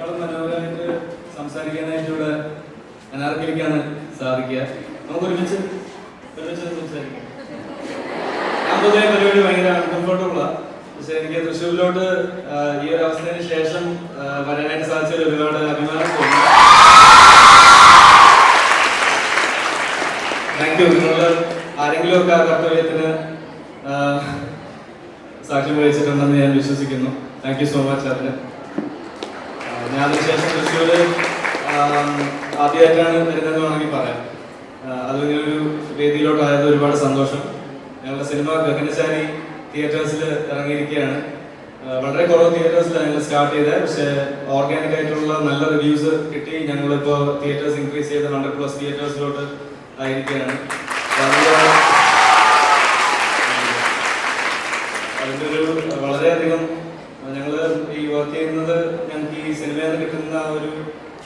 ഇതിനേക്കാളും മനോഹരമായിട്ട് സംസാരിക്കാനായിട്ട് ഇവിടെ അനാർക്കലിക്കാണ് സാധിക്കുക. നമുക്ക് ഒരുമിച്ച് ഒരുമിച്ച് സംസാരിക്കാം. ഞാൻ പൊതുവെ പരിപാടി ഭയങ്കര അൺകംഫർട്ടബിളാണ് പക്ഷെ എനിക്ക് തൃശ്ശൂരിലോട്ട് ഈ ഒരു അവസ്ഥയ്ക്ക് ശേഷം വരാനായിട്ട് സാധിച്ചതിൽ ഒരുപാട് അഭിമാനം തോന്നുന്നു താങ്ക് യു ആരെങ്കിലും ആ കർത്തവ്യത്തിന് സാക്ഷ്യം വഹിച്ചിട്ടുണ്ടെന്ന് ഞാൻ വിശ്വസിക്കുന്നു. താങ്ക് യു സോ മച്ച് അതിന് ഞാൻ അതിനുശേഷം ആദ്യമായിട്ടാണ് വരുന്നതെന്ന് വേണമെങ്കിൽ പറയാം. ഒരു വേദിയിലോട്ടായത് ഒരുപാട് സന്തോഷം. ഞങ്ങളുടെ സിനിമ ഗഗനശാലി തിയേറ്റേഴ്സിൽ ഇറങ്ങിയിരിക്കുകയാണ്. വളരെ കുറവ് തിയേറ്റേഴ്സിലാണ് ഞങ്ങൾ സ്റ്റാർട്ട് ചെയ്തത്. പക്ഷേ ഓർഗാനിക് ആയിട്ടുള്ള നല്ല റിവ്യൂസ് കിട്ടി. ഞങ്ങളിപ്പോൾ തിയേറ്റേഴ്സ് ഇൻക്രീസ് ചെയ്ത് ഹൺഡ്രഡ് പ്ലസ് തിയേറ്റേഴ്സിലോട്ട് ആയിരിക്കുകയാണ് അപ്പൊ അതിന്റെ അതിന്റെ ഒരു വളരെയധികം ഞങ്ങൾ ഈ വർക്ക് ചെയ്യുന്നത് ഞങ്ങൾക്ക് ഈ സിനിമയിൽ നിന്ന് കിട്ടുന്ന ആ ഒരു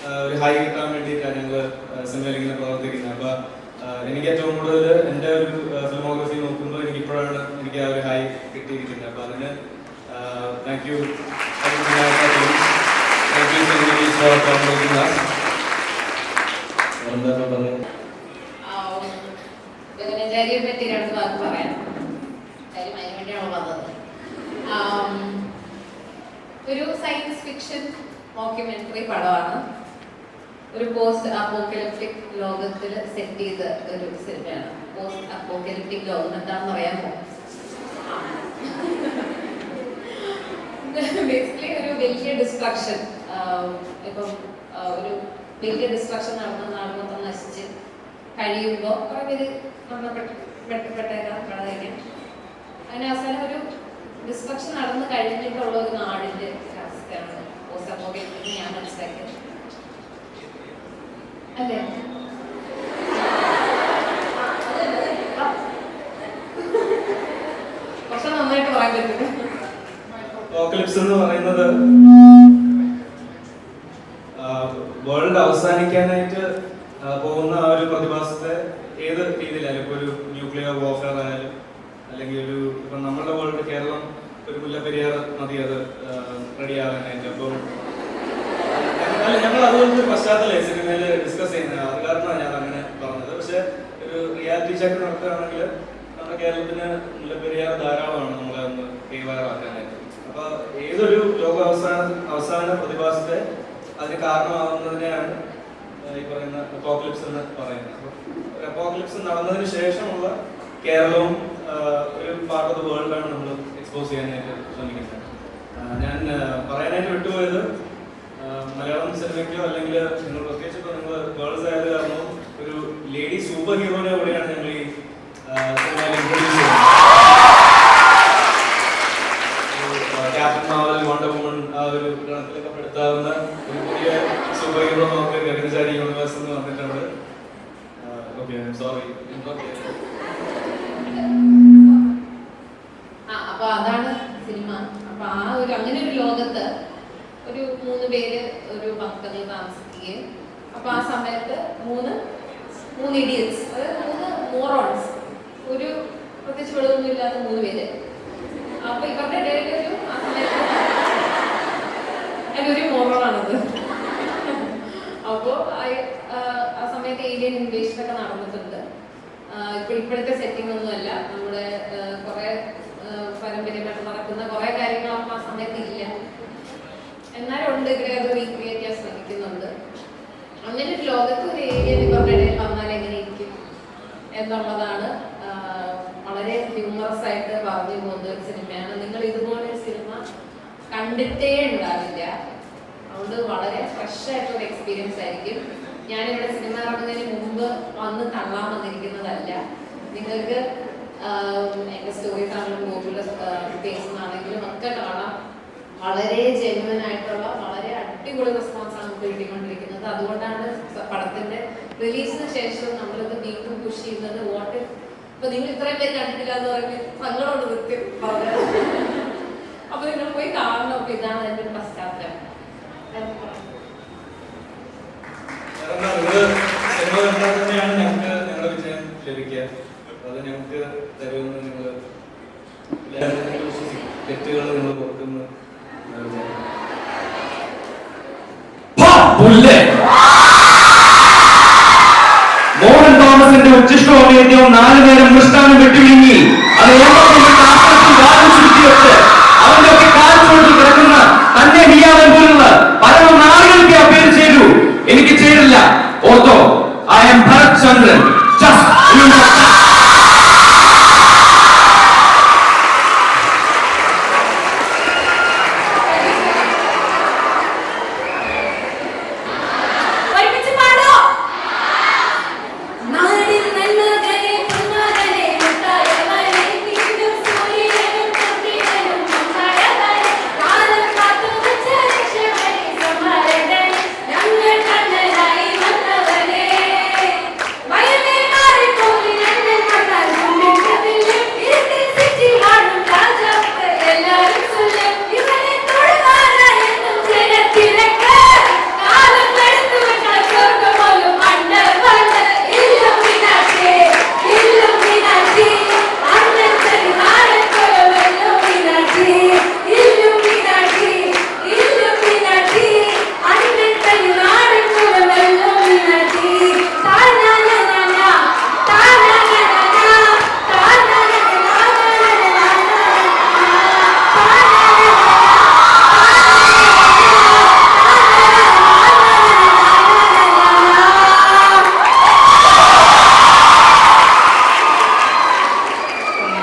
ആ, ഒരു ഹൈ കിട്ടാൻ വേണ്ടിയിട്ടാണ് ഞങ്ങൾ സിനിമയിൽ ഇങ്ങനെ പ്രവർത്തിക്കുന്നത്. അപ്പൊ എനിക്ക് ഏറ്റവും കൂടുതൽ എന്റെ ഒരു ഫിലിമോഗ്രഫി നോക്കുമ്പോൾ എനിക്ക് ഇപ്പോഴാണ് എനിക്ക് ആ ഒരു ഹൈ കിട്ടിയിരിക്കുന്നത്. അപ്പൊ അതിന് thank you thank you for എന്താ പറയുക ഗഗനചാരിയെ പറ്റി രണ്ട് വാക്ക് പറയാം. കാര്യം അതിന് വേണ്ടിയാണ് വന്നത്? ആം, ഒരു സയൻസ് ഫിക്ഷൻ ഡോക്യുമെന്ററി പടമാണ്. ഒരു പോസ്റ്റ് അപ്പോക്കലിപ്റ്റിക് ലോകത്തിൽ സെറ്റ് ചെയ്ത ഒരു സിനിമയാണ് പോസ്റ്റ് അപ്പോക്കലിപ്റ്റിക് ലോകം എന്താണെന്ന് അറിയാമോ? ബേസിക്കലി ഒരു വലിയ ഡിസ്ട്രക്ഷൻ ഇപ്പം ഒരു വലിയ ഡിസ്ട്രക്ഷൻ നടന്ന നാട് മൊത്തം നശിച്ച് കഴിയുമ്പോൾ കുറേ പേര് നമ്മളെ പെടാതിരിക്കാം അങ്ങനെ അവസാനം ഒരു ഡിസ്ട്രക്ഷൻ നടന്നു കഴിഞ്ഞിട്ടുള്ള ഒരു നാടിന്റെ അവസ്ഥയാണ്. പോസ്റ്റ് അപ്പോക്കലിപ്റ്റിക് ഞാൻ മനസ്സിലാക്കിയത്. അല്ലേ. നന്നായിട്ട് പറയാൻ എന്ന് പറയുന്നത് വേൾഡ് അവസാനിക്കാനായിട്ട് പോകുന്ന ആ ഒരു പ്രതിഭാസത്തെ ഏത് രീതിയിലായാലും ഇപ്പൊ ഒരു ന്യൂക്ലിയർ വോർഫെയർ ആയാലും അല്ലെങ്കിൽ ഒരു ഇപ്പൊ നമ്മുടെ വേൾഡ് കേരളം ഒരു മുല്ലപ്പെരിയാർ നദി അത് റെഡി ആകാനായിട്ട് അപ്പം ഞങ്ങൾ അതുകൊണ്ട് പശ്ചാത്തലേ സിനിമയിൽ ഡിസ്കസ് ചെയ്യുന്നത്. അത് കാരണമാണ് ഞാൻ അങ്ങനെ പറഞ്ഞത്. പക്ഷെ ഒരു റിയാലിറ്റി ചെക്ക് നടത്തുകയാണെങ്കിൽ നമ്മുടെ കേരളത്തിന് മുല്ലപ്പെരിയാർ ധാരാളമാണ് നമ്മളെ ഒന്ന് കൈവാറാക്കാനായിട്ട് അപ്പൊ ഏതൊരു ലോക അവസാന അവസാന പ്രതിഭാസത്തെ അതിന് കാരണമാകുന്നതിനെയാണ് ഈ പറയുന്ന അപ്പോക്ലിപ്സ് എന്ന് പറയുന്നത്. ഒരു അപ്പോക്ലിപ്സ് നടന്നതിന് ശേഷമുള്ള കേരളവും ഒരു പാർട്ട് ഓഫ് ദ വേൾഡാണ് നമ്മൾ എക്സ്പോസ് ചെയ്യാനായിട്ട് ശ്രമിക്കുന്നത്. ഞാൻ പറയാനായിട്ട് വിട്ടുപോയത് മലയാളം സിനിമയ്ക്കോ അല്ലെങ്കിൽ നിങ്ങൾ പ്രത്യേകിച്ച് ഇപ്പോൾ നിങ്ങൾ ഗേൾസ് ആയത് കാരണം ഒരു ലേഡി സൂപ്പർ ഹീറോനെ കൂടെയാണ് ഞങ്ങൾ ഈ ക്യാപ്റ്റൻ ഒരു ഒരു പുതിയ സൂപ്പർ ഹീറോ നമുക്ക് യൂണിവേഴ്സ് എന്ന് വന്നിട്ടുണ്ട് ഓക്കെ സോറി ആ അപ്പൊ അതാണ് സിനിമ അപ്പൊ ആ ഒരു അങ്ങനെ ഒരു ലോകത്ത് ഒരു മൂന്ന് പേര് ഒരു ബങ്കറിൽ താമസിക്കുകയും. അപ്പൊ ആ സമയത്ത് മൂന്ന് മൂന്ന് ഇഡിയറ്റ്സ് അതായത് മൂന്ന് മോറോൺസ് ഒരു പ്രത്യേകിച്ച് വെളിവൊന്നും ഇല്ലാത്ത മൂന്ന് പേര്. അപ്പൊ ഇവരുടെ ഇടയിൽ ഒരു ആ സമയത്ത് അതിലൊരു മോറോണാണത് അപ്പോ ആ- സമയത്ത് ഏലിയൻ ഇൻവേഷൻ ഒക്കെ നടന്നിട്ടുണ്ട്. ഇപ്പൊ ഇപ്പോഴത്തെ സെറ്റിംഗ് ഒന്നുമല്ല. നമ്മുടെ കുറെ പാരമ്പര്യമായിട്ട് നടക്കുന്ന കുറെ കാര്യങ്ങൾ ആ സമയത്ത് ഇല്ല എന്നാലും ഉണ്ട് ഇവിടെ അത് റീക്രിയേറ്റ് ചെയ്യാൻ ശ്രമിക്കുന്നുണ്ട് അങ്ങനെ ഒരു ലോകത്ത് ഒരു ഏരിയ ഇവരുടെ ഇടയിൽ വന്നാൽ എങ്ങനെ ഇരിക്കും എന്നുള്ളതാണ് വളരെ ഹ്യൂമറസ് ആയിട്ട് പറഞ്ഞു പോകുന്ന ഒരു സിനിമയാണ്. നിങ്ങൾ ഇതുപോലെ ഒരു സിനിമ കണ്ടിട്ടേ ഉണ്ടാവില്ല. അതുകൊണ്ട് വളരെ ഫ്രഷ് ആയിട്ടുള്ള എക്സ്പീരിയൻസ് ആയിരിക്കും. ഞാനിവിടെ സിനിമ ഇറങ്ങുന്നതിന് മുമ്പ് വന്ന് തള്ളാൻ വന്നിരിക്കുന്നതല്ല. നിങ്ങൾക്ക് എന്റെ സ്റ്റോറീസ് ആണെങ്കിലും ഗൂഗിളിൽ പേസ് ആണെങ്കിലും ഒക്കെ കാണാം. വളരെ ജെന്വൻ ആയിട്ടുള്ള വളരെ അടിപൊളി റെസ്പോൺസ് ആണ് കിട്ടിക്കൊണ്ടിരിക്കുന്നത്. അതുകൊണ്ടാണ് പടത്തിന്റെ റിലീസിന് ശേഷം നമ്മളിത് വീണ്ടും പുഷ് ചെയ്യുന്നത് വോട്ട് ഇപ്പൊ നിങ്ങൾ ഇത്രയും പേര് കണ്ടിട്ടില്ല എന്ന് പറയുമ്പോൾ സങ്കടമുണ്ട് പറഞ്ഞാൽ അപ്പൊ നിങ്ങൾ പോയി കാണണം. അപ്പൊ ഇതാണ് എന്റെ പശ്ചാത്തലം. അതാണ് പറയുന്നത്. കാരണം குற்றம் நாலு நேரம் முஸ்தானம் விட்டு விங்கி அது எவ்வளவு ஆபத்து வாதம் சுற்றி வச்ச